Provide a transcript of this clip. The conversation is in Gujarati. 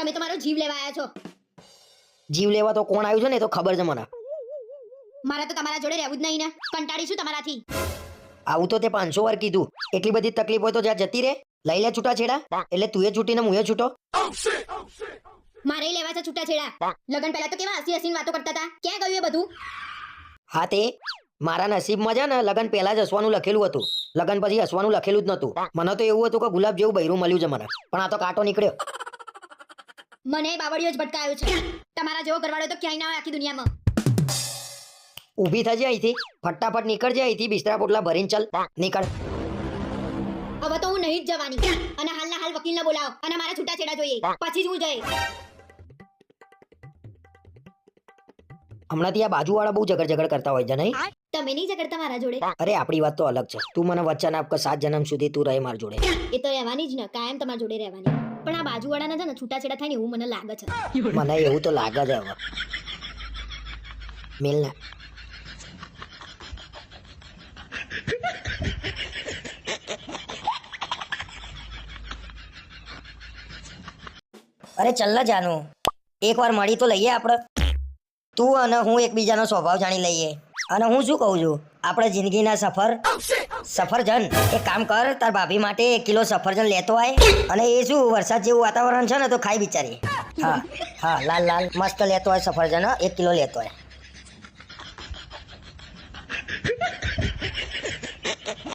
તમે તમારો જીવ લેવા આવ્યા છો. જીવ લેવા તો કોણ આવ્યું છે ને એ તો ખબર છે મને. મારા તો તમારા જોડે રહેવું જ નહીં ને. કંટાળી છું તમારાથી. આવું તો તે પાંચસો વાર કીધું. એટલી બધી તકલીફ હોય તો જ્યાં જતી રે લઈ લે છૂટા છેડા એટલે તું એ છૂટીને હું એ છૂટો. મારે લેવા છે છૂટાછેડા. લગન પહેલા તો કેવા હસી હસીને વાતો કરતા હતા? ક્યાં ગયું એ બધું? હા તે. મારા નસીબમાં છે ને લગન પહેલા જ હસવાનું લખેલું હતું. લગન પછી હસવાનું લખેલું જ નતું મને તો એવું હતું કે ગુલાબ જેવું બૈરું મળ્યું છે મને. પણ આ તો કાંટો નીકળ્યો. મને બાવળીઓ જ ભટકાયો છે. તમારા જેવો ઘરવાળો તો ક્યાંય ના હોય આખી દુનિયામાં. ઊભી થજે અહીંથી. ફટાફટ નીકળજે અહીંથી. બિસ્તરા પોટલા ભરીને ચાલ. નીકળ. હવે તો હું નહીં જ જવાની. અને હાલના હાલ વકીલને બોલાવો. અને મારા છૂટાછેડા જોઈએ. પછી જ હું જઈ હમણાંથી આ બાજુવાળા બહુ ઝગડ ઝગડ કરતા હોય છે નહીં? તમે નહીં ઝઘડતા મારા જોડે? અરે આપણી વાત તો અલગ છે. તું મને વચન આપ કે સાત જન્મ સુધી તું રહે મારા જોડે. એ તો રહેવાની જ ને. કાયમ તમારા જોડે રહેવાની. પણ આ બાજુવાળાના છે ને છૂટાછેડા થાય ને એવું મને લાગે છે. મને એવું તો લાગે છે મિલ ને અરે ચલ જાનું. એકવાર મળી તો લઈએ આપણે. તું અને હું એકબીજાનો સ્વભાવ જાણી લઈએ. અને હું શું કહું છું? આપણે જિંદગીના સફર સફરજન, એક કામ કર, તાર ભાભી માટે એક કિલો સફરજન લેતો આય. અને એ શું, વરસાદ જેવું વાતાવરણ છે ને, તો ખાઈ બિચારી. હા હા, લાલ લાલ, મસ્ત લેતો હોય સફરજન, એક કિલો લેતો હોય